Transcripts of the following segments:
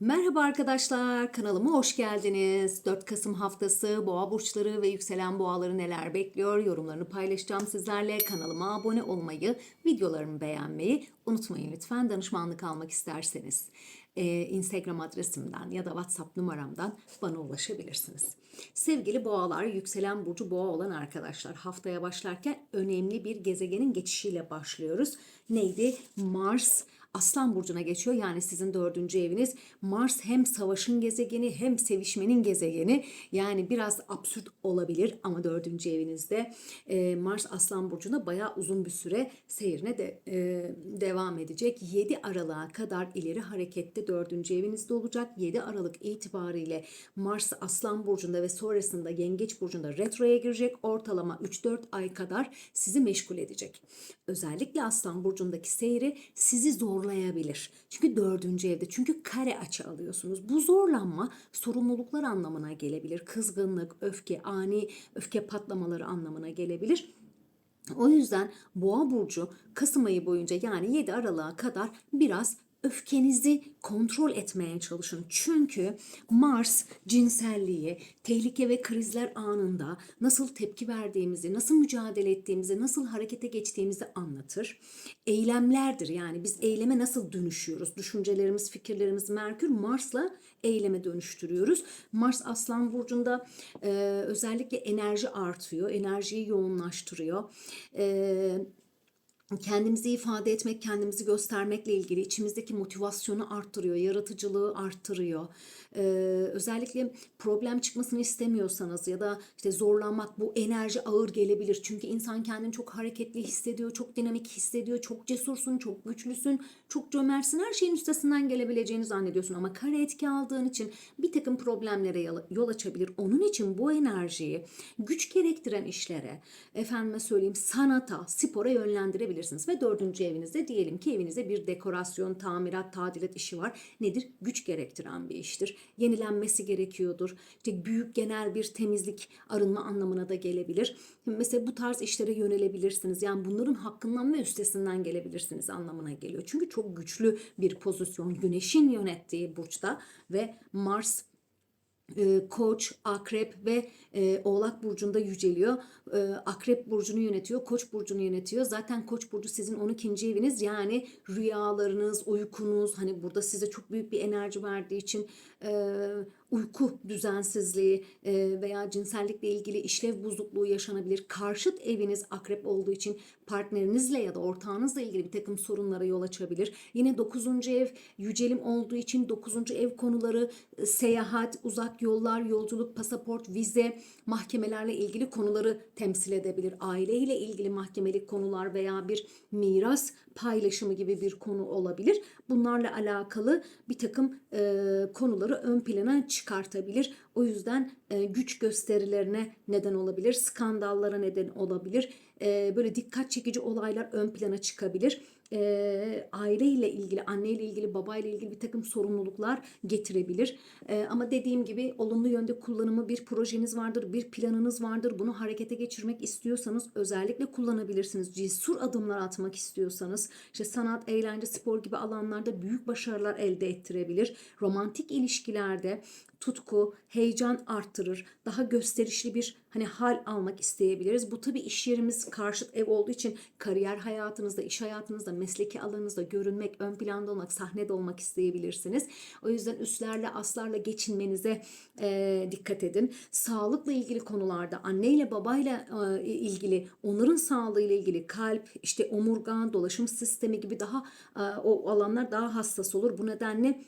Merhaba arkadaşlar, kanalıma hoş geldiniz. 4 Kasım haftası boğa burçları ve yükselen boğaları neler bekliyor yorumlarını paylaşacağım sizlerle. Kanalıma abone olmayı, videolarımı beğenmeyi unutmayın lütfen. Danışmanlık almak isterseniz e, Instagram adresimden ya da WhatsApp numaramdan bana ulaşabilirsiniz. Sevgili boğalar, yükselen burcu boğa olan arkadaşlar haftaya başlarken önemli bir gezegenin geçişiyle başlıyoruz. Neydi? Mars Aslan burcuna geçiyor. Yani sizin dördüncü eviniz. Mars hem savaşın gezegeni hem sevişmenin gezegeni. Yani biraz absürt olabilir ama dördüncü evinizde e, Mars Aslan burcuna bayağı uzun bir süre seyrine de e, devam edecek. 7 Aralık'a kadar ileri harekette dördüncü evinizde olacak. 7 Aralık itibariyle Mars Aslan burcunda ve sonrasında Yengeç burcunda retroya girecek. Ortalama 3-4 ay kadar sizi meşgul edecek. Özellikle Aslan burcundaki seyri sizi zorlayabilir. Çünkü dördüncü evde. Çünkü kare açı alıyorsunuz. Bu zorlanma sorumluluklar anlamına gelebilir. Kızgınlık, öfke, ani öfke patlamaları anlamına gelebilir. O yüzden Boğa burcu Kasım ayı boyunca yani 7 Aralık'a kadar biraz öfkenizi kontrol etmeye çalışın. Çünkü Mars cinselliği, tehlike ve krizler anında nasıl tepki verdiğimizi, nasıl mücadele ettiğimizi, nasıl harekete geçtiğimizi anlatır. Eylemlerdir yani biz eyleme nasıl dönüşüyoruz? Düşüncelerimiz, fikirlerimiz Merkür Mars'la eyleme dönüştürüyoruz. Mars Aslan Burcu'nda e, özellikle enerji artıyor, enerjiyi yoğunlaştırıyor. E, kendimizi ifade etmek, kendimizi göstermekle ilgili içimizdeki motivasyonu arttırıyor, yaratıcılığı arttırıyor. Ee, özellikle problem çıkmasını istemiyorsanız ya da işte zorlanmak bu enerji ağır gelebilir. Çünkü insan kendini çok hareketli hissediyor, çok dinamik hissediyor, çok cesursun, çok güçlüsün, çok cömertsin. Her şeyin üstesinden gelebileceğini zannediyorsun ama kare etki aldığın için bir takım problemlere yol- açabilir. Onun için bu enerjiyi güç gerektiren işlere, efendime söyleyeyim sanata, spora yönlendirebilirsiniz. Ve dördüncü evinizde diyelim ki evinizde bir dekorasyon, tamirat, tadilat işi var. Nedir? Güç gerektiren bir iştir. Yenilenmesi gerekiyordur. İşte büyük genel bir temizlik, arınma anlamına da gelebilir. Mesela bu tarz işlere yönelebilirsiniz. Yani bunların hakkından ve üstesinden gelebilirsiniz anlamına geliyor. Çünkü çok güçlü bir pozisyon. Güneşin yönettiği burçta ve Mars e, Koç, Akrep ve e, Oğlak burcunda yüceliyor. E, Akrep burcunu yönetiyor, Koç burcunu yönetiyor. Zaten Koç burcu sizin 12. eviniz. Yani rüyalarınız, uykunuz hani burada size çok büyük bir enerji verdiği için uyku düzensizliği e, veya cinsellikle ilgili işlev bozukluğu yaşanabilir. Karşıt eviniz akrep olduğu için partnerinizle ya da ortağınızla ilgili bir takım sorunlara yol açabilir. Yine 9. ev yücelim olduğu için 9. ev konuları e, seyahat, uzak yollar, yolculuk, pasaport, vize, mahkemelerle ilgili konuları temsil edebilir. Aileyle ilgili mahkemelik konular veya bir miras paylaşımı gibi bir konu olabilir. Bunlarla alakalı bir takım e, konuları ön plana çıkartabilir. O yüzden e, güç gösterilerine neden olabilir, skandallara neden olabilir. E, böyle dikkat çekici olaylar ön plana çıkabilir. E, aileyle ilgili, anneyle ilgili, babayla ilgili bir takım sorumluluklar getirebilir. E, ama dediğim gibi olumlu yönde kullanımı bir projeniz vardır, bir planınız vardır. Bunu harekete geçirmek istiyorsanız özellikle kullanabilirsiniz. Cesur adımlar atmak istiyorsanız, işte sanat, eğlence, spor gibi alanlarda büyük başarılar elde ettirebilir. Romantik ilişkilerde tutku, heyecan arttırır. Daha gösterişli bir hani hal almak isteyebiliriz. Bu tabii iş yerimiz karşıt ev olduğu için kariyer hayatınızda, iş hayatınızda, mesleki alanınızda görünmek, ön planda olmak, sahnede olmak isteyebilirsiniz. O yüzden üstlerle, aslarla geçinmenize e, dikkat edin. Sağlıkla ilgili konularda anneyle babayla e, ilgili, onların sağlığıyla ilgili kalp, işte omurgan, dolaşım sistemi gibi daha e, o alanlar daha hassas olur. Bu nedenle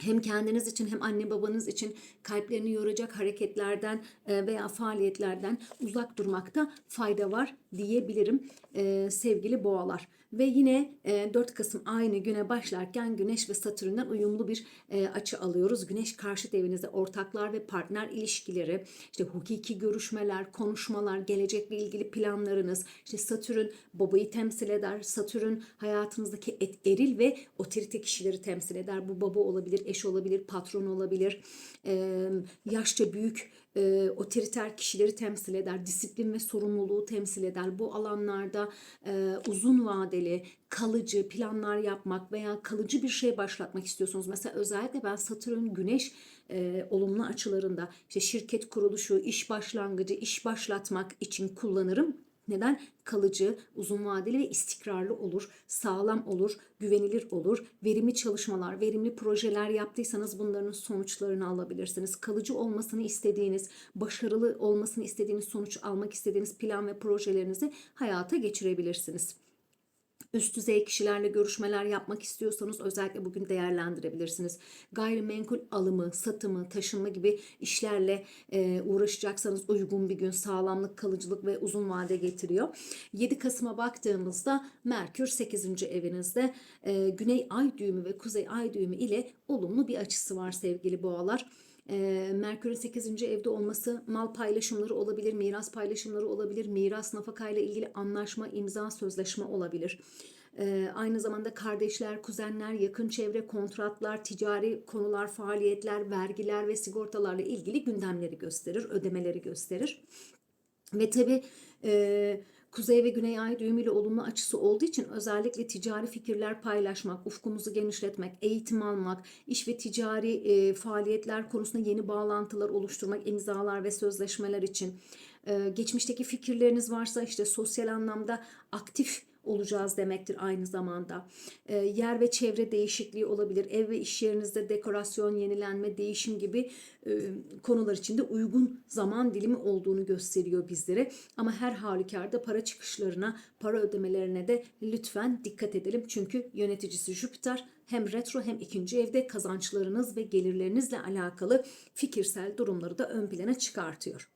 hem kendiniz için hem anne babanız için kalplerini yoracak hareketlerden e, veya faaliyetlerden uzak durmakta fayda var diyebilirim e, sevgili boğalar. Ve yine 4 Kasım aynı güne başlarken Güneş ve Satürn'den uyumlu bir e, açı alıyoruz. Güneş karşıt evinizde ortaklar ve partner ilişkileri, işte hukuki görüşmeler, konuşmalar, gelecekle ilgili planlarınız, işte Satürn babayı temsil eder. Satürn hayatınızdaki et, eril ve otorite kişileri temsil eder. Bu baba olabilir, eş olabilir, patron olabilir, e, yaşça büyük e, otoriter kişileri temsil eder, disiplin ve sorumluluğu temsil eder. Bu alanlarda e, uzun vadeli, kalıcı planlar yapmak veya kalıcı bir şey başlatmak istiyorsunuz. Mesela özellikle ben Satürn, Güneş e, olumlu açılarında işte şirket kuruluşu, iş başlangıcı, iş başlatmak için kullanırım. Neden? Kalıcı, uzun vadeli ve istikrarlı olur, sağlam olur, güvenilir olur. Verimli çalışmalar, verimli projeler yaptıysanız bunların sonuçlarını alabilirsiniz. Kalıcı olmasını istediğiniz, başarılı olmasını istediğiniz, sonuç almak istediğiniz plan ve projelerinizi hayata geçirebilirsiniz üst düzey kişilerle görüşmeler yapmak istiyorsanız özellikle bugün değerlendirebilirsiniz. Gayrimenkul alımı, satımı, taşınma gibi işlerle e, uğraşacaksanız uygun bir gün sağlamlık, kalıcılık ve uzun vade getiriyor. 7 Kasım'a baktığımızda Merkür 8. evinizde e, Güney Ay düğümü ve Kuzey Ay düğümü ile olumlu bir açısı var sevgili boğalar. E, Merkür'ün 8. evde olması mal paylaşımları olabilir, miras paylaşımları olabilir, miras nafakayla ilgili anlaşma, imza, sözleşme olabilir. E, aynı zamanda kardeşler, kuzenler, yakın çevre, kontratlar, ticari konular, faaliyetler, vergiler ve sigortalarla ilgili gündemleri gösterir, ödemeleri gösterir. Ve tabi e, Kuzey ve Güney Ay düğümüyle olumlu açısı olduğu için özellikle ticari fikirler paylaşmak, ufkumuzu genişletmek, eğitim almak, iş ve ticari e, faaliyetler konusunda yeni bağlantılar oluşturmak, imzalar ve sözleşmeler için. E, geçmişteki fikirleriniz varsa işte sosyal anlamda aktif olacağız demektir aynı zamanda. E, yer ve çevre değişikliği olabilir. Ev ve iş yerinizde dekorasyon, yenilenme, değişim gibi e, konular içinde uygun zaman dilimi olduğunu gösteriyor bizlere. Ama her halükarda para çıkışlarına, para ödemelerine de lütfen dikkat edelim. Çünkü yöneticisi Jüpiter hem retro hem ikinci evde kazançlarınız ve gelirlerinizle alakalı fikirsel durumları da ön plana çıkartıyor.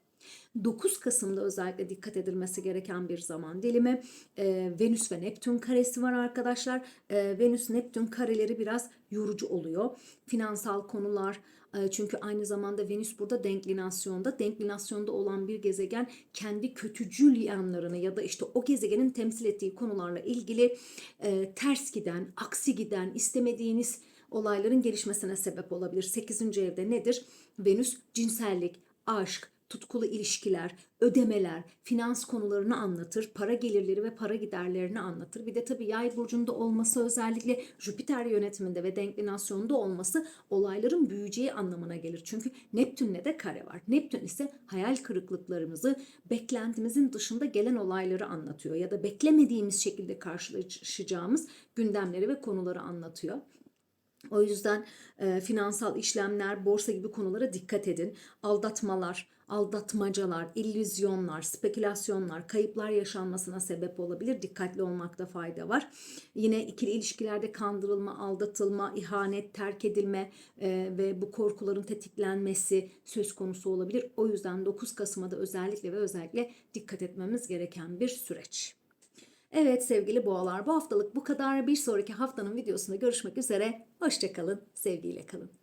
9 Kasım'da özellikle dikkat edilmesi gereken bir zaman dilimi. E, Venüs ve Neptün karesi var arkadaşlar. E, Venüs Neptün kareleri biraz yorucu oluyor. Finansal konular, e, çünkü aynı zamanda Venüs burada denklinasyonda. Denklinasyonda olan bir gezegen kendi kötücül yanlarını ya da işte o gezegenin temsil ettiği konularla ilgili e, ters giden, aksi giden, istemediğiniz olayların gelişmesine sebep olabilir. 8. evde nedir? Venüs cinsellik, aşk, tutkulu ilişkiler, ödemeler, finans konularını anlatır, para gelirleri ve para giderlerini anlatır. Bir de tabii yay burcunda olması özellikle Jüpiter yönetiminde ve denklinasyonda olması olayların büyüyeceği anlamına gelir. Çünkü Neptün'le de kare var. Neptün ise hayal kırıklıklarımızı, beklentimizin dışında gelen olayları anlatıyor ya da beklemediğimiz şekilde karşılaşacağımız gündemleri ve konuları anlatıyor. O yüzden e, finansal işlemler, borsa gibi konulara dikkat edin. Aldatmalar, aldatmacalar, illüzyonlar, spekülasyonlar, kayıplar yaşanmasına sebep olabilir. Dikkatli olmakta fayda var. Yine ikili ilişkilerde kandırılma, aldatılma, ihanet, terk edilme e, ve bu korkuların tetiklenmesi söz konusu olabilir. O yüzden 9 Kasım'a da özellikle ve özellikle dikkat etmemiz gereken bir süreç. Evet sevgili boğalar bu haftalık bu kadar. Bir sonraki haftanın videosunda görüşmek üzere. Hoşçakalın, sevgiyle kalın.